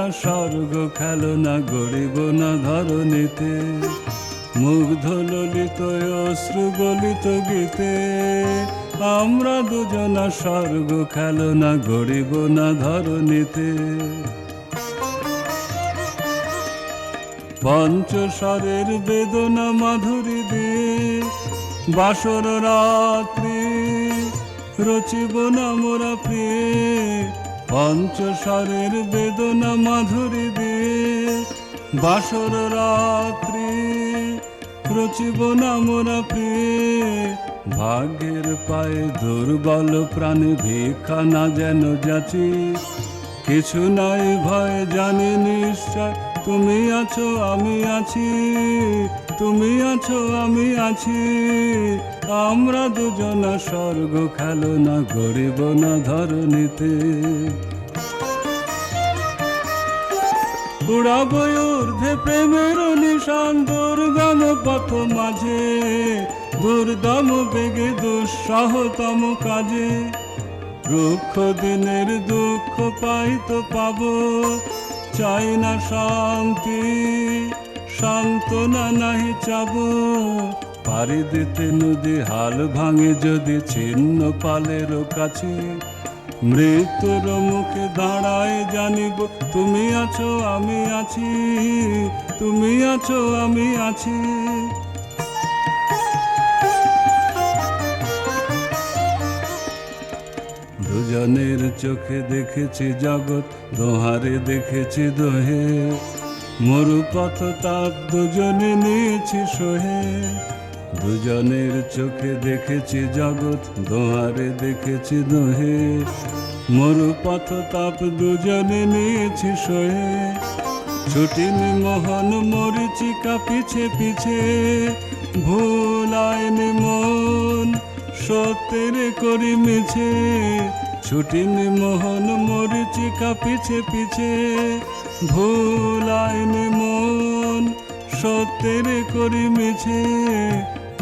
দুজনা স্বর্গ খেলনা গড়িব না ধরণীতে মুগ্ধ ললিত অশ্রু গলিত গীতে। আমরা দুজনা স্বর্গ খেলনা গড়িব না ধরণীতে পঞ্চস্বরের বেদনা মাধুরী দিয়ে বাসর রাত্রি রচিব না মোরা প্রিয়ে। পঞ্চস্বরের বেদনা মাধুরী দিয়ে বাসর রাত্রি রচিব না মোরা ভাগ্যের পায়ে দুর্বল প্রাণী ভিক্ষা না যেন যাচি। কিছু নাই ভয়, জানি নিশ্চয় তুমি আছো, আমি আছি। তুমি আছো, আমি আছি। আমরা দুজনা স্বর্গ খেলো না গরিব না ধরণীতে উড়াবো ঊর্ধ্বে প্রেমের নিশান দুর্গম পথ মাঝে, দুর্দম বেগে দুঃসহতম কাজে। রুক্ষ দিনের দুঃখ পাই তো পাবো, চাই না শান্তি, সান্ত্বনা নাহি চাবো। পারি দিতে নদী হাল ভাঙে যদি ছিন্ন পালের কাছে। মৃত্যুর মুখে দাঁড়ায় জানিব, তুমি আছো, আমি আছি, তুমি আছো, আমি আছি। দুজনের চোখে দেখেছি জগৎ, দোহারে দেখেছি দোহে। মরুপথ তাপ দুজনে নিয়েছি সোহে। দুজনের চোখে দেখেছি জগৎ দোহারে দেখেছি দোহে। মরুপথ তাপ দুজনে নিয়েছি সোহে ছুটিনি মোহন মরিচিকা পিছে পিছে। ভুলায়নি মন, সত্যের করি মিছে। ছুটিনি মোহন মরিচিকা পিছে পিছে। ভুলায়নি মন, সত্যের করি মিছে।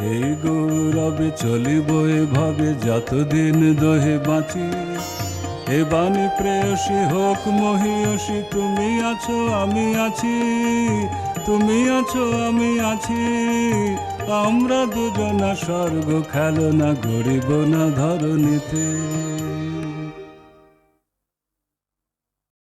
এই গৌরবে চলিব এভাবে, যতদিন দহে বাঁচি। এ বাণী প্রেয়সী হোক মহিয়সী, তুমি আছো, আমি আছি। তুমি আছো, আমি আছি। আমরা দুজনা স্বর্গ খেলো না গড়িব না ধরণীতে